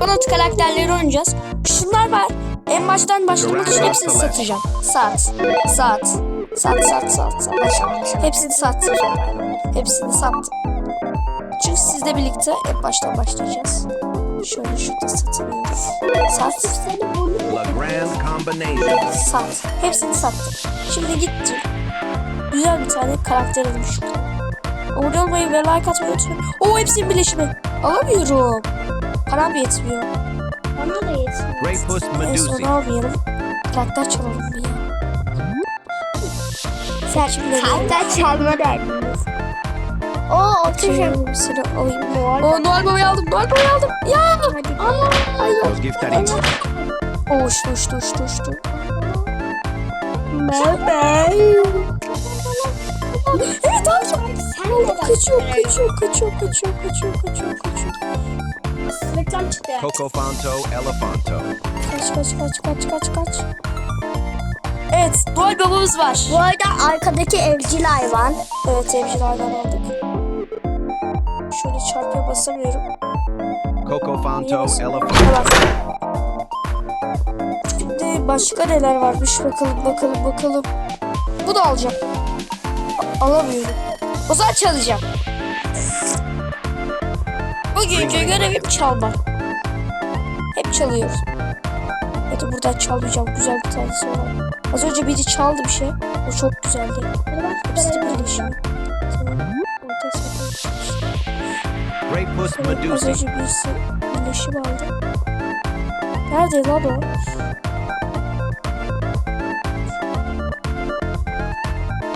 Argonaut karakterleri oynayacağız. Şunlar var. En baştan başlamak için hepsini satacağım. Sat. Sat. Sat sat sat. sat. Hepsini satacağım. Hepsini sattım. Çünkü sizle birlikte en baştan başlayacağız. Şöyle şurada satılıyoruz. Sat. Sat. Hepsini sattım. Şimdi gittim. Güzel bir tane karakter alayım şuradan. Abone olmayı ve like atmayı unutmayın. Oo hepsinin birleşimi. Alamıyorum. Param yetmiyor. Bana da yetmiyor. Son Medusi. almayalım. Karakter çalalım bir ya. Sen şimdi Hatta çalma derdiniz. Oo oturacağım. Atıyorum seni alayım. Oo Noel Baba'yı aldım. Noel Baba'yı aldım. Ya. Gift items. Oo uçtu uçtu uçtu uçtu. Bye Evet aldım. Sen de. Kaçıyor kaçıyor kaçıyor kaçıyor kaçıyor kaçıyor kaçıyor. Reklam çıktı. Coco Fanto Elefanto. Kaç kaç kaç kaç kaç kaç. Evet Noel babamız var. Bu arada arkadaki evcil hayvan. Evet evcil hayvan aldık. Şöyle çarpıya basamıyorum. Coco Fanto Elefanto. Şimdi başka neler varmış bakalım bakalım bakalım. Bu da alacağım. A- alamıyorum. O zaman çalacağım. Bugünkü görevim çalmak. Hep çalıyoruz. Hadi buradan çalmayacağım. Güzel bir tanesi olan. Az önce biri çaldı bir şey. O çok güzeldi. Hepsi satayım. Grey Puss Evet, az Medusi. önce birisi birleşim aldı. Nerede lan o?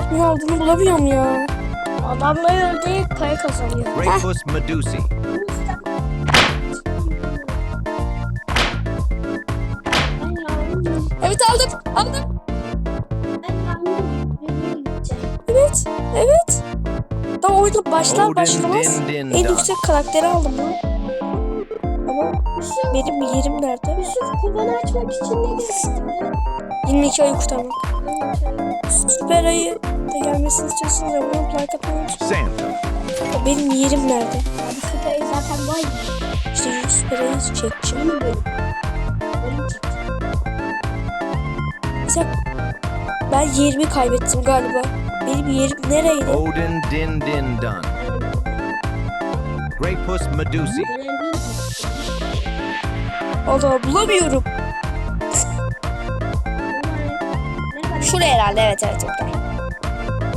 Kimin aldığını bulamıyorum ya. Adamları öldürerek para kazanıyor. Grey Puss Medusi. Oyunda başlar başlamaz. En yüksek karakteri aldım lan. Ama benim yerim nerede? Yusuf kovanı açmak için ne gerekti? 22 ayı kurtarmak. Süper ayı da gelmesini olup like atmayı unutmayın. Santa. Benim yerim nerede? Abi süper zaten var ya. İşte süper ayı çekeceğim. Benim bölüm. Mesela ben yerimi kaybettim galiba. Benim yerim nereydi? Odin din din dun. Grey Puss Medusi. Allah bulamıyorum. Şuraya herhalde evet evet burada.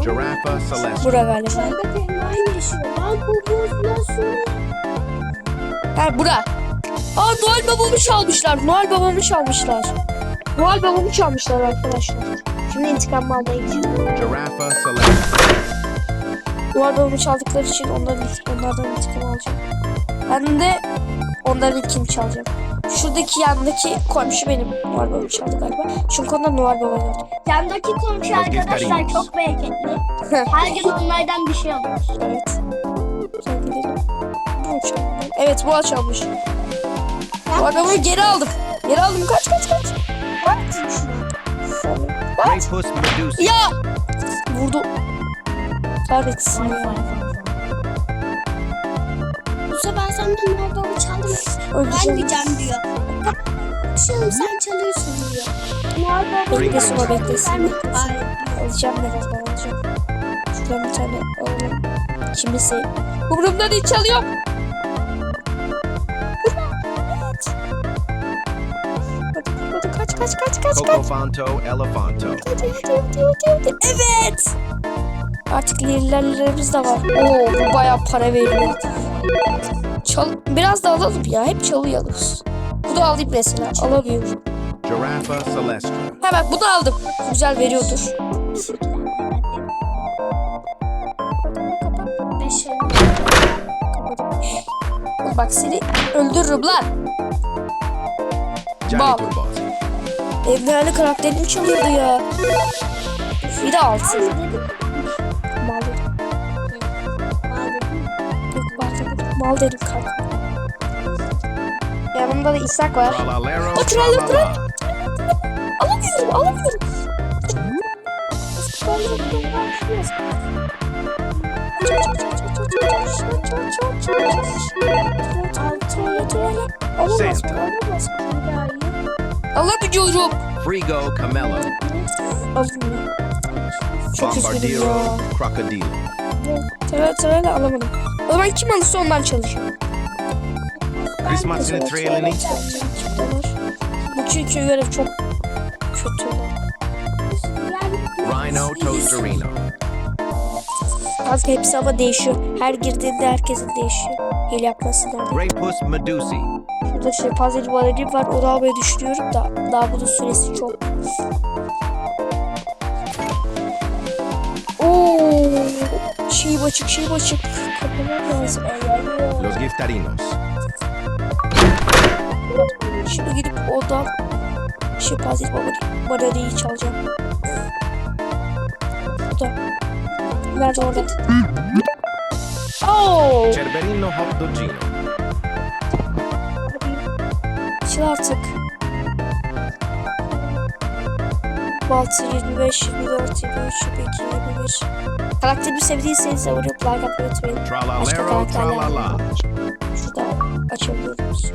Giraffa Celeste. Bura galiba. Ha bura. Aa Noel babamı çalmışlar. Noel babamı çalmışlar. Noel babamı çalmışlar arkadaşlar. Şimdi intikam gidiyorum. Giraffa Celeste. Noel babamı çaldıkları için onların, onlardan intikam alacağım. Ben de onların ikini çalacağım. Şuradaki yandaki komşu benim. Noel babamı çaldı galiba. Çünkü onda Noel baba var. Yandaki komşu arkadaşlar çok bereketli. Her gün onlardan bir şey alıyoruz. Evet. Bu çaldı. Evet bu çalmış. Noel babamı geri aldım. Geri aldım. Kaç kaç kaç. Grey Medusi. Ya! Vurdu. Kahretsin ya. Bu sefer senden Noel çaldım. Öleceğim. Vermeyeceğim diyor. Şimdi sen çalıyorsun diyor. Baba Beklesin o, beklesin, Ben- beklesin. Alacağım birazdan alacağım. Şuradan bir tane alalım. Kimisi. Umurumda değil çalıyor. Kaç kaç kaç kaç Coco kaç. Fanto Elefanto. Hadi, hadi, hadi, hadi, hadi. Evet. Artık lirlerimiz de var. Oo bu bayağı para veriyor. Çal biraz da alalım ya. Hep çalıyoruz. Bu da alayım mesela. Alamıyorum. Giraffa Celeste. Ha bak bunu aldım. Güzel veriyordur. Bak seni öldürürüm lan. Jolly Evde hali karakterini çalıyordu ya. Bir de altın. Al dedim. Mal dedim. Al dedim. Yok mal dedim. Mal dedim kanka. Yanımda da İshak var. Oturalım, tralala. Alamıyorum alamıyorum. Santa. Alamıyorum. Frigo Camelo. Alamıyorum. Çok ya. Crocodile. Tırayla tırayla alamadım. O zaman kim alırsa ondan çalışacağım. Christmas in Trailing. Bu çünkü görev çok kötü. Rhino Toasterino. Kanka hepsi ama değişiyor. Her girdiğinde herkesin değişiyor. Hile Puss Medusi. Şurada şey puzzle valeri var. Onu almayı düşünüyorum da daha bunun süresi çok. Oo, şeyim açık, şeyim açık. Kapamam lazım. Los Giftarinos. Şimdi gidip oradan şey puzzle valeri, valeriyi çalacağım. Burada. Nerede orada? Oo, Cerberino Hot Dogino. Çıl artık. Baltı 25, 24, 23, 22, 25. Karakterimi sevdiyseniz abone olup like atmayı unutmayın. Başka karakterler. Şurada açabiliyoruz.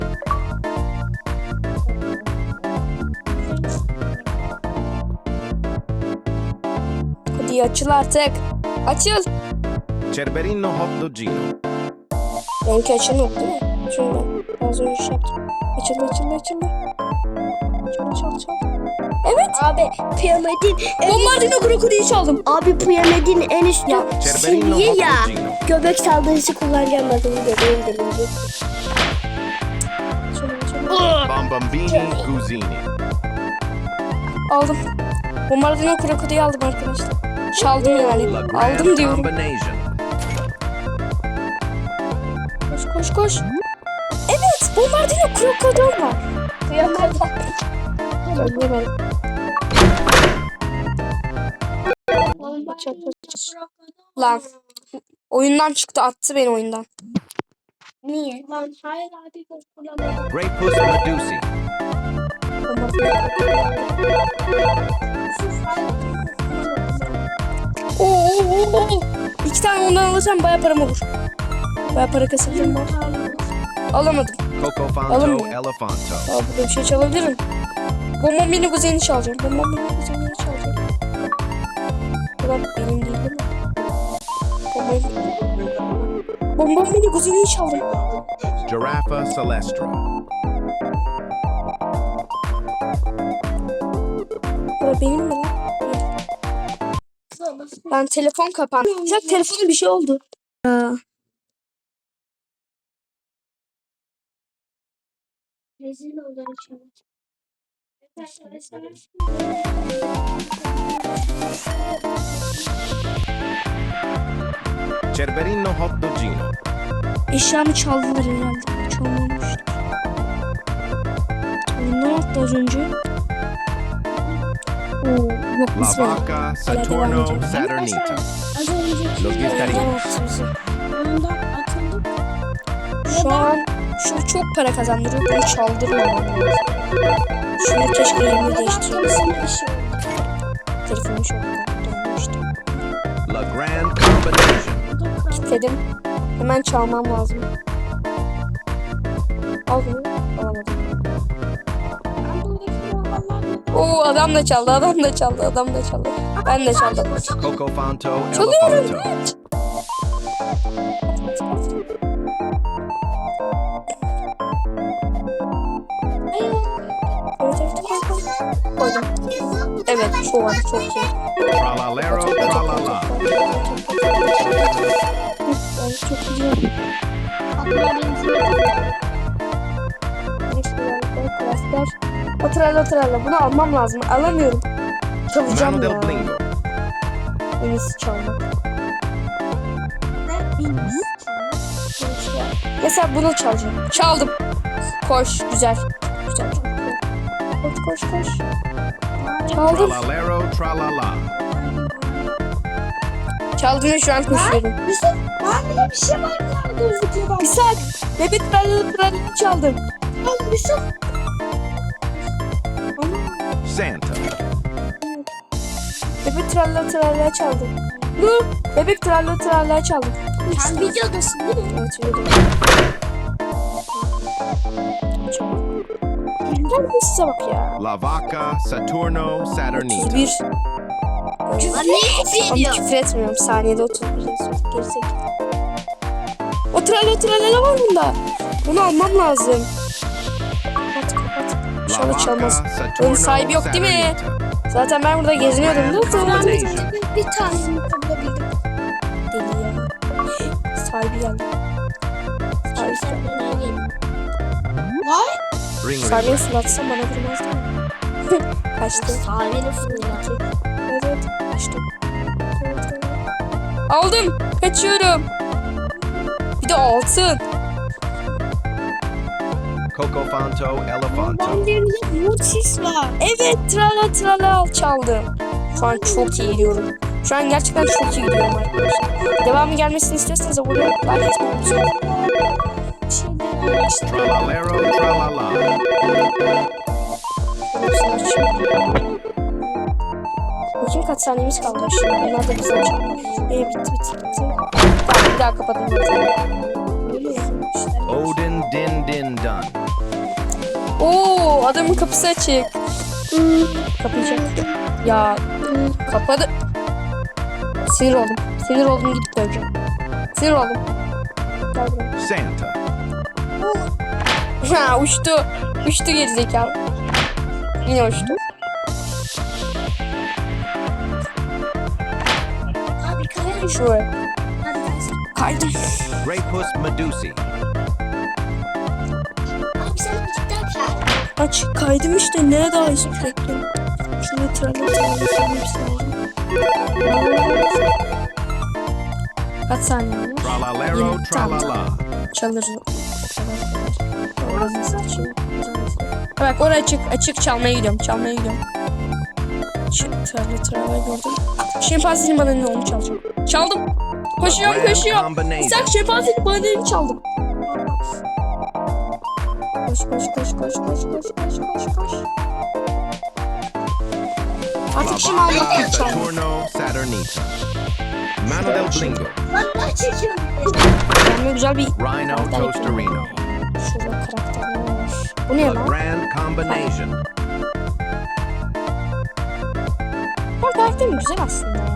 Hadi açıl artık. Açıl. Cerberino Hot Dogino. Benimki açılmıyor değil mi? Ben az önce şey yaptım. Açıldı açıldı açıldı. Açıl açıl açıl. Evet. Abi piramidin en Bombardino krokodiyi çaldım. Abi piramidin en üstü Cerberino seviye ya. Göbek saldırısı kullanacağım adını göbeğim delince. Bombambini Guzini. Aldım. Bombardino krokodiyi aldım arkadaşlar. Çaldım yani. Aldım diyorum. Koş koş. Evet. Bombardino krokodil var. Çat, çat. Lan. Oyundan çıktı attı beni oyundan. Niye? Lan hayır kullanmadım. Grey Puss Medusi. Oo, oo, oo. İki tane ondan alırsam baya param olur. Baya para kasabilirim var. Alamadım. Elefanto. Aa, burada bir şey çalabilirim. Bonbon mini kuzeyini çalacağım. Bonbon mini kuzeyini çalacağım. Ulan benim değil değil mi? Bonbon, Bonbon mini kuzeyini çaldım. Giraffa Celestro. Ulan benim? Ben telefon kapandı. Ya telefonun bir şey oldu. Aa, Rezil olacağım şimdi. Cerberino Hot Dogino. eşyamı çaldılar herhalde. Çalmamış. Ne yaptı az önce? Oo, yok La ismi. Vaca Saturno. Saturnita. Az önceki Los atıldık. Şu an şu çok para kazandırıyor. Bunu çaldırmamam lazım. Şunu keşke yerini değiştirmesin. Telefonum şu an donmuştu. La Grand Combination. Kilitledim. Hemen çalmam lazım. Al bunu. Alamadım. Oo adam da çaldı, adam da çaldı, adam da çaldı. Ben de çaldım. Coco Fanto Çalıyorum. Evet. Koydum. Şu an çok iyi. Tralalero Tralala. Çok iyi. Oturala oturala. Bunu almam lazım. Alamıyorum. Çalacağım ya. En iyisi çalmak. Mesela bunu çalacağım. Çaldım. Koş. Güzel. Güzel. Koş koş koş. Çaldım. Tralalero Tralala. Çaldım ve şu an koşuyorum. Yusuf, bende bir şey var ya gözlükle bak. Bir saat. Bebek tralala tralala çaldım. Al Yusuf. Santa. Bebek tralala tralala çaldım. Bu bebek tralala tralala çaldım. Sen videodasın değil mi? Evet videoda. Çabuk. Gel bir size bak ya. La Vaca, Saturno, Saturnita. 31. Lan ne küfür Ama ediyor? küfür etmiyorum. Saniyede 31 yazıyor. Gerizekalı. O trale trale var bunda. Bunu almam lazım. İnşallah çalmaz. Oyun sahibi yok değil mi? Zaten ben burada geziniyordum. Zaman Bir tanesini bulabildim. deli ya. Sahibi geldi. Sahibi geldi. Vay. Ring. fırlatsam bana vurmaz değil mi? Kaçtı. Sahibini fırlatıyor. Evet evet. Kaçtı. Aldım. Kaçıyorum. Bir de altın. Coco Fanto, Elefanto. Benlerinde mutis var. Evet trala trala çaldım. Şu an çok iyi gidiyorum. Şu an gerçekten çok iyi gidiyorum arkadaşlar. Devamı gelmesini istiyorsanız abone etmeyi unutmayın. Tralalero. Bakayım kaç saniyemiz kaldı şimdi. Bunlar da güzel çaldı. Ee, bitti bitti bitti. Tamam bir daha kapatalım. Odin, din, din, dun. Oo adamın kapısı açık. Hmm, kapayacak. Ya kapadı. Sinir oldum. Sinir oldum gidip döveceğim. Sinir oldum. Gel buraya. Santa. Ha uçtu. Uçtu gerizekalı. Yine uçtu. Abi kayar Şuraya. Kaydım. Grapus Medusi. Aç kaydım işte. Nereye daha iyi sürekli. Şunu aldım. Kaç saniye? Tralalero, tralala. Çalır. Orası saçıyor. Bak oraya açık. Açık çalmaya gidiyorum. Çalmaya gidiyorum. Çık trale trale gördüm. Şempanzenin bana ne onu çalacağım. Çaldım. Koşuyorum koşuyorum. İshak şempanzenin bana ne çaldım. Koş koş koş koş koş koş koş koş koş. Artık şimdi. Mano del Blingo. Güzel bir Rhino, Tostarino. Şurada karakterler var. Bu ne La lan? Grand Combination. Bu güzel aslında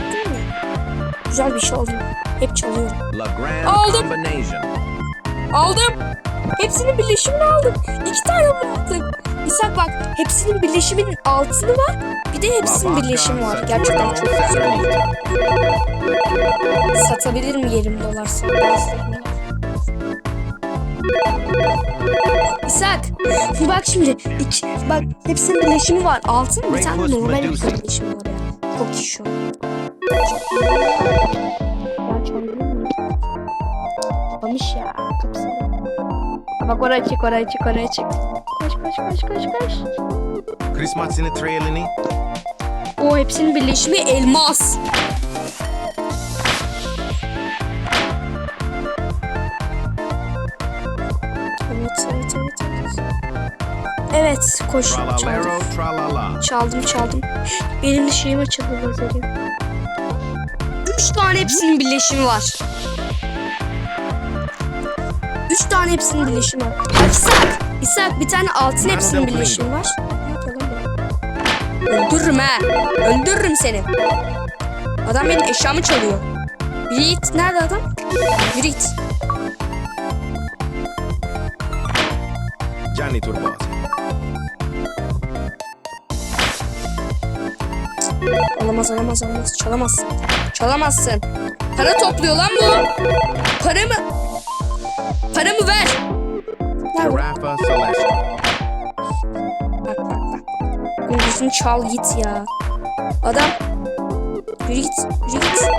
değil mi? Güzel bir şey oluyor. Hep çalıyorum. Aldım. Aldım. Hepsinin birleşimini aldım. İki tane bıraktım. İshak bak hepsinin birleşiminin altını var. Bir de hepsinin birleşimi var. Gerçekten çok güzel. Satabilir mi yerim dolarsa? İshak bak şimdi iki, bak hepsinin birleşimi var. Altın bir tane normal bir birleşimi var. Çok şu? Kapamış ya kapısını. Bak oraya çık oraya çık oraya çık. Koş koş koş koş koş. Christmasini Trailini. O hepsinin birleşimi elmas. Evet koş çaldım. Çaldım çaldım. Benim de şeyim açıldı lazerim. Üç tane hepsinin birleşimi var. Üç tane hepsinin birleşimi var. Bak İshak. İshak bir tane altın hepsinin birleşimi var. Öldürürüm ha. Öldürürüm seni. Adam benim eşyamı çalıyor. Yürü git. Nerede adam? Yürü git. Alamaz alamaz alamaz. Çalamazsın. Çalamazsın. Para topluyor lan bu. Paramı. Paramı ver. Ver bu. Carafa Celeste. Bak bak bak. Ucuzunu çal git ya. Adam. Yürü git. Yürü git.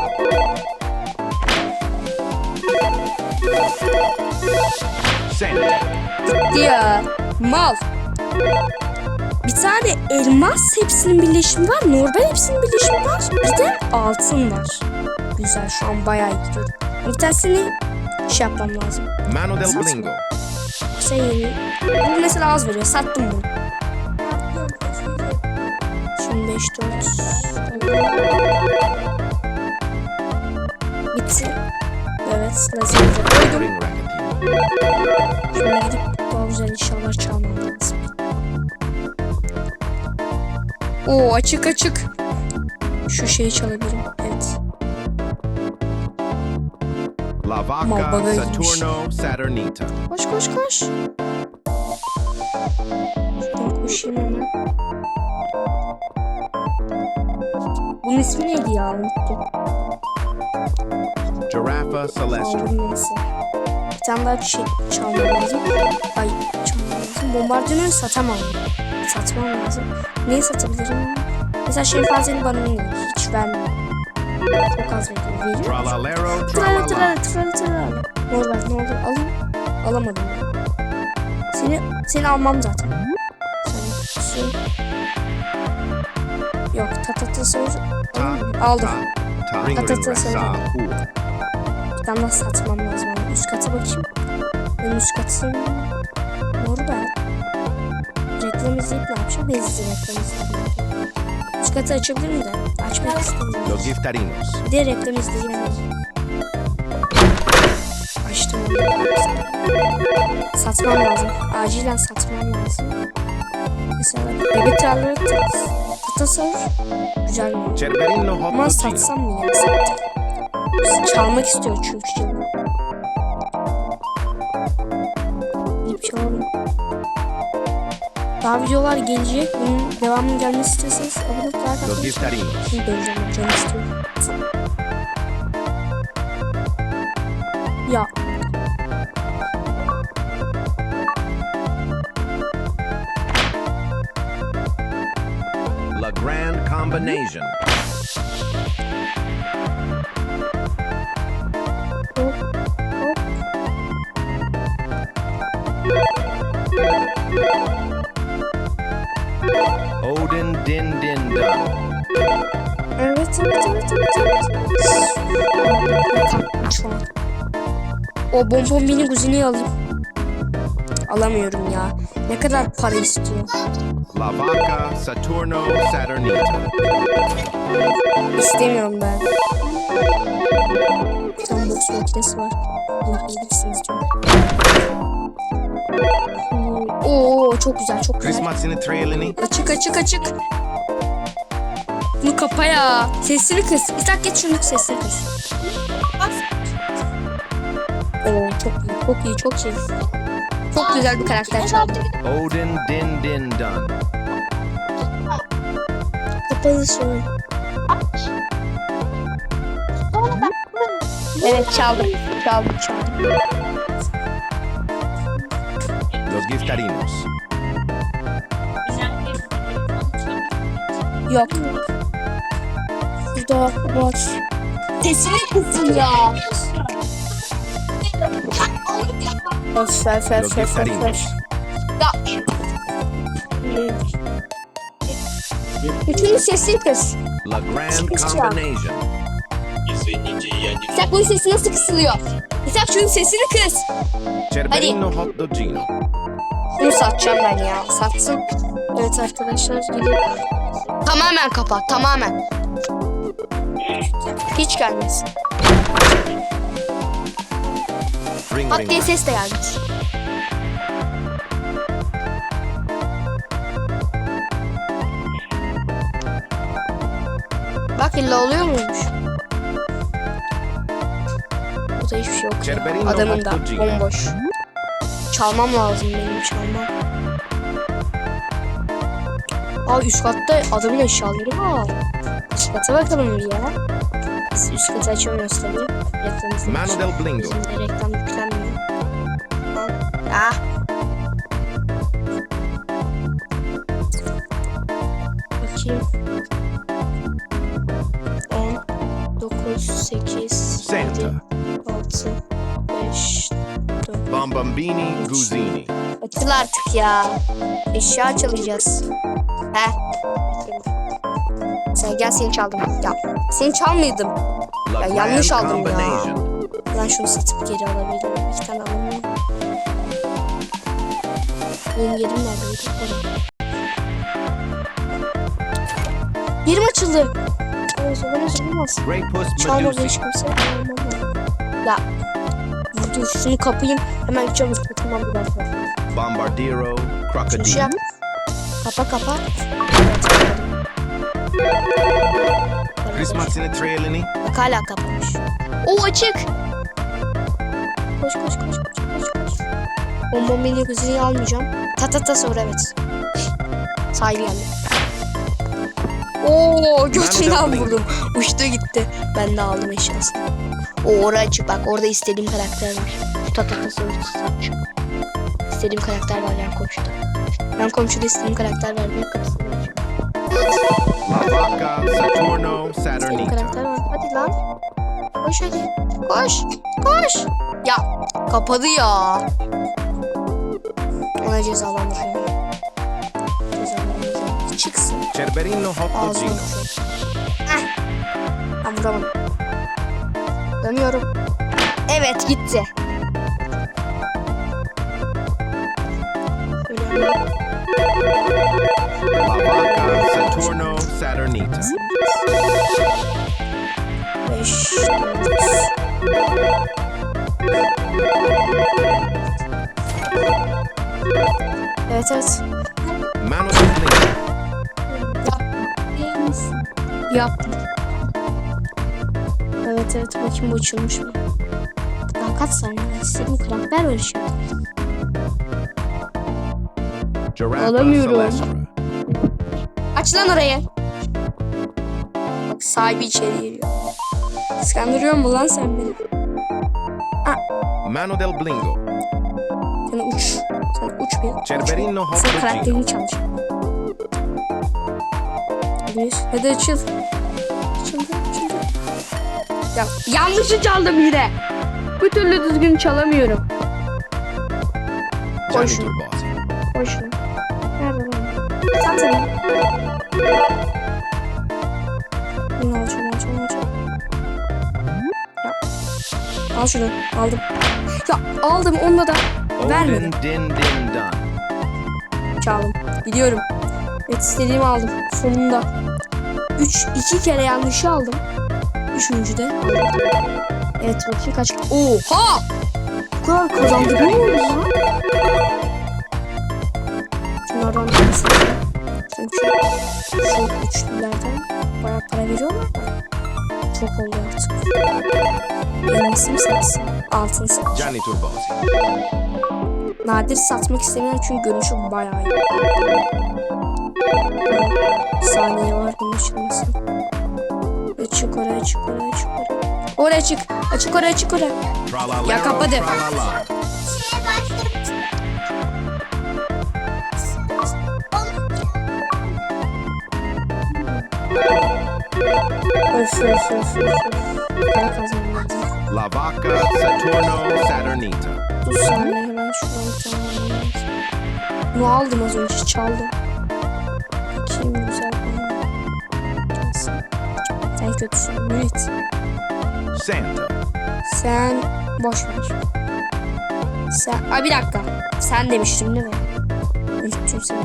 Gitti ya. Mal. Bir tane elmas hepsinin birleşimi var. Normal hepsinin birleşimi var. Bir de altın var. Güzel şu an bayağı iyi gidiyorum. Bir tanesini şey yapmam lazım. Mano del Blingo. Şey yeni. Bu mesela az veriyor. Sattım bunu. Şimdi 5 4. Bitti. Evet. Lazer'e koydum. Şöyle gidip daha güzel eşyalar çalmam lazım. Oo açık açık. Şu şeyi çalabilirim. Evet. La Vaca. Saturno, Saturnita. Koş koş koş. Şuradan koşayım hemen. Bunun ismi neydi ya? Unuttum. Giraffa, Celestra. Neyse. Bir tane daha şey çalmam lazım. Ay çalmam lazım. Bombardımanı satamam. Satmam lazım. Neyi satabilirim? Mesela şempanzenin bana? Hiç vermiyor. Çok az veriyor. Veriyor tralala. trala trala trala. Ne olur ne olur alayım. Alamadım ben. Seni, seni almam zaten. Sen, sen... Yok tatata sor. Aldım. Ta, ta, ring, ring, Patata ra, sa, söyle. hu. Bir tane daha satmam lazım. Üst kata bakayım. Benim üst katım... Reklam izleyip ne yapacağım? Ben izleyeyim reklam izleyip. Üst katı açabilir miyim de? Açmak istemiyorum. Los Giftarinos. Bir de reklam izleyeyim. Açtım onu. Satmam lazım. Acilen satmam lazım. Mesela bebek tralları tasavvur. Güzel mi? Cerberino, Ama satsam mı ya? Çalmak istiyor çünkü Daha videolar gelecek. Bunun devamının gelmesi istiyorsanız abone olup like atmayı. Şimdi döneceğim. Canım istiyor. Ya. La Grand Combination. Şu an. O bonbon mini guzini alayım. Alamıyorum ya. Ne kadar para istiyor? La Vaca, Saturno, Saturnita. İstemiyorum ben. Bir tane boks makinesi var. Bunu alabilirsiniz diyor. Hmm, Oo çok güzel çok güzel. Açık açık açık. Bunu kapa ya. Sesini kıs. İshak geç şunu sesini kıs. Çok iyi çok iyi çok güzel bir karakter çaldı. Odin, Din, Din, Dun. Kapalı söyle. Evet çaldım. Çaldım çaldım. Los Giftarinos. Yok. Burada var. Sesini kısın ya. Flash, flash, flash, flash, flash, flash. Ya. Üçüncü sesini kız. La Grand Combination. İshak bunun sesi nasıl kısılıyor? İshak şunun sesini kız. Hadi. Bunu satacağım ben ya. Satsın. Evet arkadaşlar gidiyor. Tamamen kapat. Tamamen. Hiç gelmesin. Ring, Pat diye ses de gelmez. Bak illa oluyor muymuş? Burada hiçbir şey yok. Adamın da bomboş. Çalmam lazım benim çalmam. Aa üst katta adamın eşyaları var. Üst kata bakalım bir ya. Biz üst katı açamıyoruz tabii. Reklamımızı Mano del Blingo. De reklam yüklenmiyor. Ah. Bakayım. 10, 9, 8, Santa. 7, 6, 5, 4. Bombambini, Guzini. Açıl artık ya. Eşya çalacağız. He. Sen gel seni çaldım. Ya seni çalmıyordum. Ya yanlış aldım ya. Ben şunu satıp geri alabilirim. İki tane alayım. Benim yerim? Orada. Yerim açıldı. Olmaz. Grey Puss, Çalmadı Medusi. hiç kimse. Ya Dur şunu kapayım. Hemen gideceğim üstüne. Tamam bir dakika. Bombardiro, şey crocodile. Kapa kapa. Evet, Bak hala kapamış. O açık. Koş koş koş koş koş koş. Bombom mini kuzeyi almayacağım. Ta ta ta sonra evet. Sahibi geldi. Oo götünden vurdum. Uçtu gitti. Ben de aldım eşyasını. O oraya açık bak orada istediğim karakter var. Ta ta ta sonra. İstediğim karakter var yan komşuda. Yan komşuda istediğim karakter var. Bir kapısını açık. La Vaca, Saturno, Saturnita. karakter var. Hadi lan. Koş hadi. Koş. Koş. Ya kapadı ya. Ona cezalandıracağım. Cezalandıracağım. Çıksın. Cerberino Ağzına. Heh. Ben vuramam. Dönüyorum. Evet gitti. Şöyle hemen La Vaca, Saturno, Saturnita. Beş, dört. Evet evet. Mano del Blingo. Yaptım. Evet evet bakayım bu açılmış mı? Daha kaç saniye? İstediğim karakter var işte. Giraffa Alamıyorum. Aç lan orayı. Sahibi içeri giriyor. Kıskandırıyor mu lan sen beni? Mano del Blingo. Sen uç. Sen uç bir. Cerberino Sen Hoppogino. karakterini çalış. Bir. Hadi açıl. Açıldı açıldı. Ya yanlışı çaldım yine. Bir türlü düzgün çalamıyorum. Koy şunu. Nerede lan? Sen sen. Bunu alacağım alacağım alacağım. Ya. Al şunu. Aldım. Ya aldım onda da. Vermedim. Çaldım. Gidiyorum. Evet istediğimi aldım. Sonunda. 3 2 kere yanlışı aldım. Üçüncü de. Evet bakayım kaç. Oha! Bu kadar kazandık ne oldu ya? Şunlardan bir satayım. Çünkü şu üçlülerden veriyorlar da. Çok oldu artık. Elmasını satsın. Altın satsın. Gianni Turbozzi. Nadir satmak istemiyorum çünkü görünüşü bayağı iyi. Saniye var bunun açılması. Açık oraya açık oraya açık oraya. Oraya açık. Açık oraya açık oraya. Ya kapadı. Para kazanmam lazım. La Vaca, Saturno, Saturnita. Dur saniye hemen şuradan alayım lazım. Bunu aldım az önce çaldım. Bakayım güzel bana. Sen kötüsün. Mürit. Santa. Sen boş ver. Sen Ay bir dakika. Sen demiştim değil mi? Unuttum seni.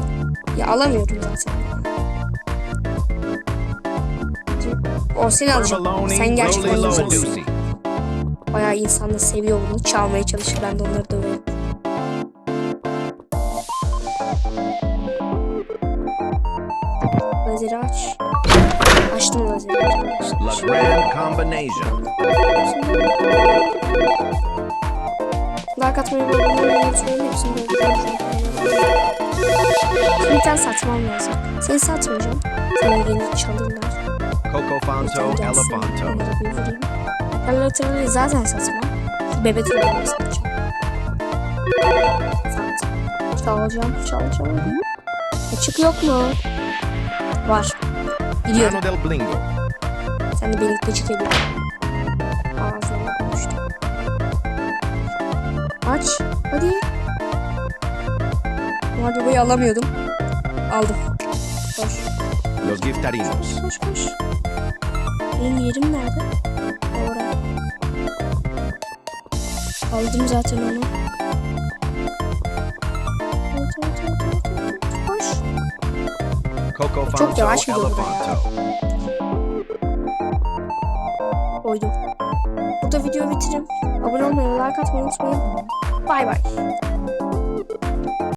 Ya alamıyorum zaten. O seni. Provolone, Sen gerçekten. Loadusi. Bayağı insanlar seviyor bunu. Çalmaya çalışır. Ben de onları döverim. Lazeri aç. Açtım lazeri La arkadaşlar. Grand Combination. Like atmayı ve abone olmayı unutmayın. Hepsini böyle bir tane satmam lazım. Seni satmayacağım. Seni gelip çalırlar. Coco Fanto, Sen gelsin. Elefanto. Troller'ı zaten satmam. Şu Bebe satacağım. Sat. Çalacağım, çalacağım. Açık yok mu? Var. Biliyorum. Mano del Blingo. Sen de gıcık ediyorsun. Ağzına. Aç. Hadi. Bu arabayı alamıyordum. Aldım. Koş. Los Giftarinos. Koş koş. Benim yerim nerede? Oraya. Aldım zaten onu. Koş. Coco Çok yavaş gidiyor bu Elefanto. Koydum. Burada videoyu bitireyim. Abone olmayı, like atmayı unutmayın. Bay bay.